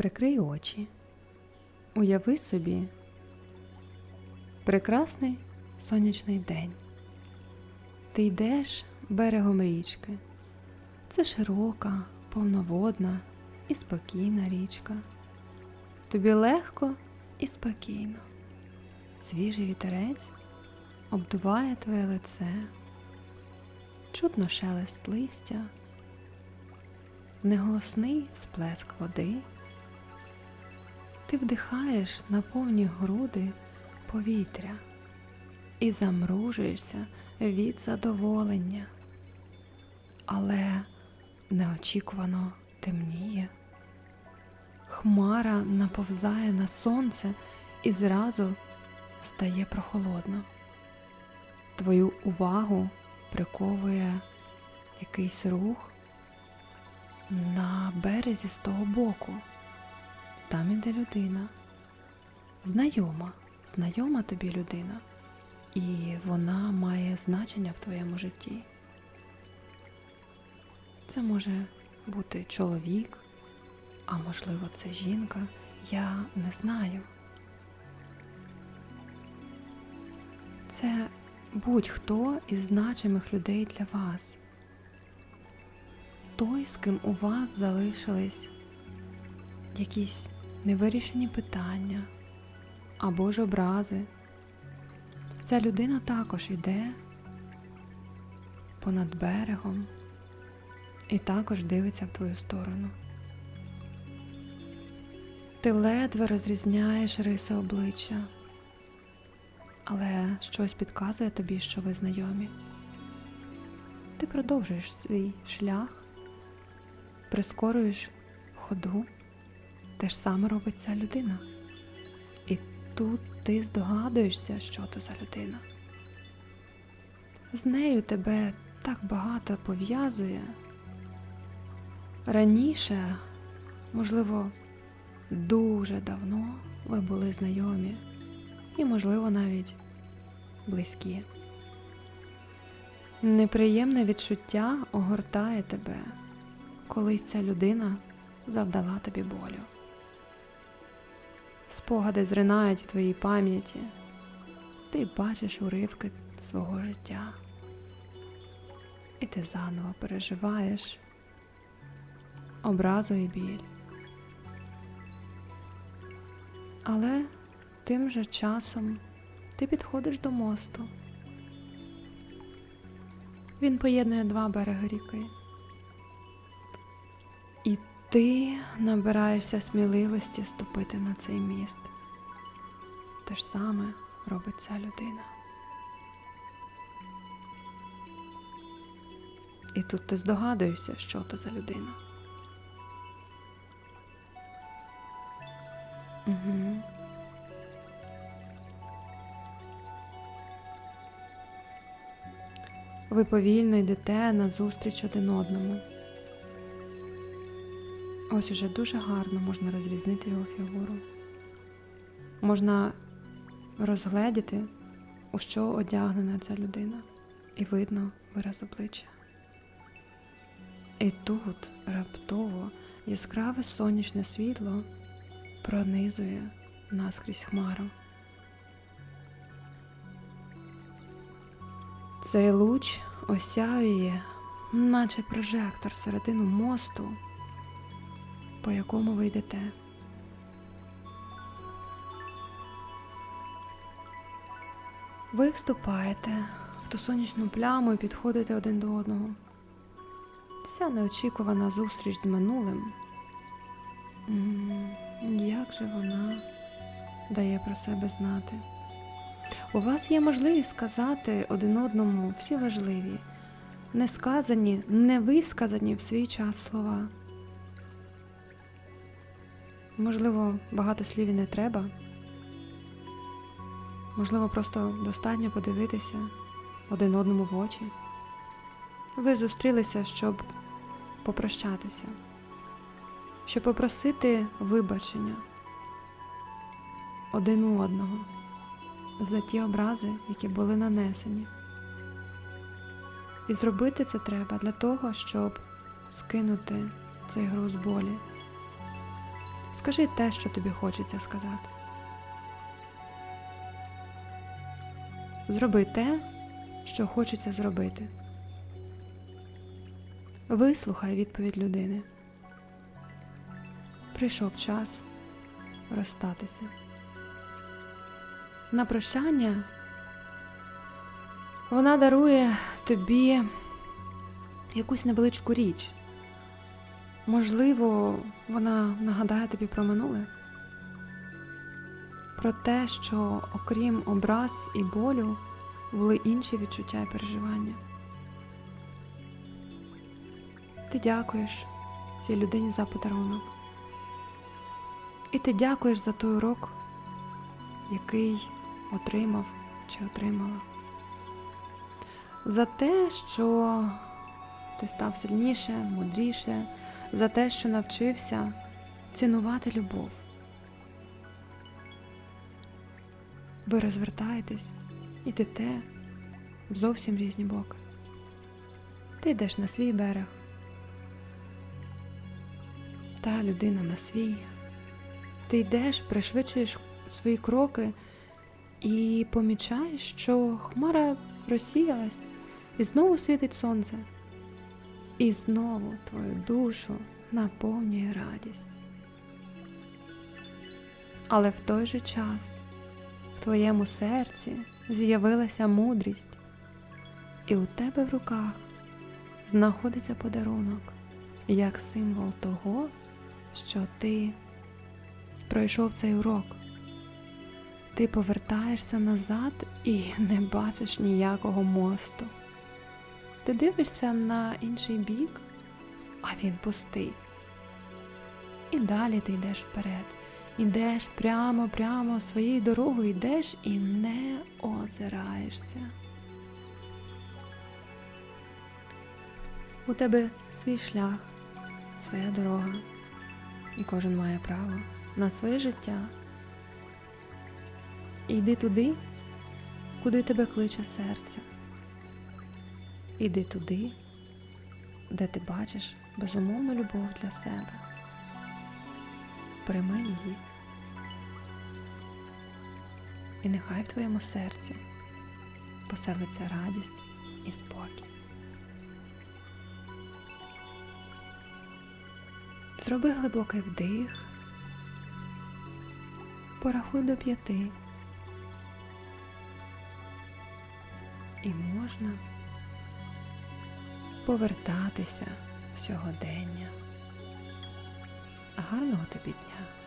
Прикрий очі. Уяви собі прекрасний сонячний день. Ти йдеш берегом річки. Це широка, повноводна і спокійна річка. Тобі легко і спокійно. Свіжий вітерець обдуває твоє лице, чутно шелест листя, неголосний сплеск води. Ти вдихаєш на повні груди повітря і замружуєшся від задоволення, але неочікувано темніє. Хмара наповзає на сонце і зразу стає прохолодно. Твою увагу приковує якийсь рух на березі з того боку. Там іде людина. Знайома, знайома тобі людина, і вона має значення в твоєму житті. Це може бути чоловік, а можливо, це жінка, я не знаю. Це будь-хто із значимих людей для вас. Той, з ким у вас залишились якісь невирішені питання або ж образи. Ця людина також йде понад берегом і також дивиться в твою сторону. Ти ледве розрізняєш риси обличчя, але щось підказує тобі, що ви знайомі. Ти продовжуєш свій шлях, прискорюєш ходу. Те ж саме робить ця людина. І тут ти здогадуєшся, що то за людина. З нею тебе так багато пов'язує. Раніше, можливо, дуже давно ви були знайомі і, можливо, навіть близькі. Неприємне відчуття огортає тебе, коли ця людина завдала тобі болю. Спогади зринають в твоїй пам'яті, ти бачиш уривки свого життя, і ти заново переживаєш образу і біль. Але тим же часом ти підходиш до мосту. Він поєднує два береги ріки. Ти набираєшся сміливості ступити на цей міст. Те ж саме робить ця людина. І тут ти здогадуєшся, що то за людина. Угу. Ви повільно йдете назустріч один одному. Ось уже дуже гарно можна розрізнити його фігуру. Можна розгледіти, у що одягнена ця людина, і видно вираз обличчя. І тут раптово яскраве сонячне світло пронизує наскрізь хмару. Цей луч осяює, наче прожектор середину мосту, по якому ви йдете. Ви вступаєте в ту сонячну пляму і підходите один до одного. Ця неочікувана зустріч з минулим. Як же вона дає про себе знати? У вас є можливість сказати один одному всі важливі, несказані, невисказані в свій час слова. Можливо, багато слів і не треба. Можливо, просто достатньо подивитися один одному в очі. Ви зустрілися, щоб попрощатися, щоб попросити вибачення один у одного за ті образи, які були нанесені. І зробити це треба для того, щоб скинути цей груз болі, Скажи те, що тобі хочеться сказати. Зроби те, що хочеться зробити. Вислухай відповідь людини. Прийшов час розстатися. На прощання вона дарує тобі якусь невеличку річ. Можливо, вона нагадає тобі про минуле, про те, що окрім образ і болю були інші відчуття і переживання. Ти дякуєш цій людині за подарунок. І ти дякуєш за той урок, який отримав чи отримала. За те, що ти став сильніше, мудріше, за те, що навчився цінувати любов. Ви розвертаєтесь, ідете в зовсім різні боки. Ти йдеш на свій берег, та людина на свій. Ти йдеш, пришвидшуєш свої кроки і помічаєш, що хмара розсіялась, і знову світить сонце. І знову твою душу наповнює радість. Але в той же час в твоєму серці з'явилася мудрість, і у тебе в руках знаходиться подарунок як символ того, що ти пройшов цей урок. Ти повертаєшся назад і не бачиш ніякого мосту. Ти дивишся на інший бік, а він пустий. І далі ти йдеш вперед. Ідеш прямо, прямо своєю дорогою йдеш і не озираєшся. У тебе свій шлях, своя дорога, і кожен має право на своє життя. І йди туди, куди тебе кличе серце. Іди туди, де ти бачиш безумовну любов для себе. Прийми її. І нехай в твоєму серці поселиться радість і спокій. Зроби глибокий вдих, порахуй до п'яти. І можна повертатися сьогодення. Гарного тобі дня!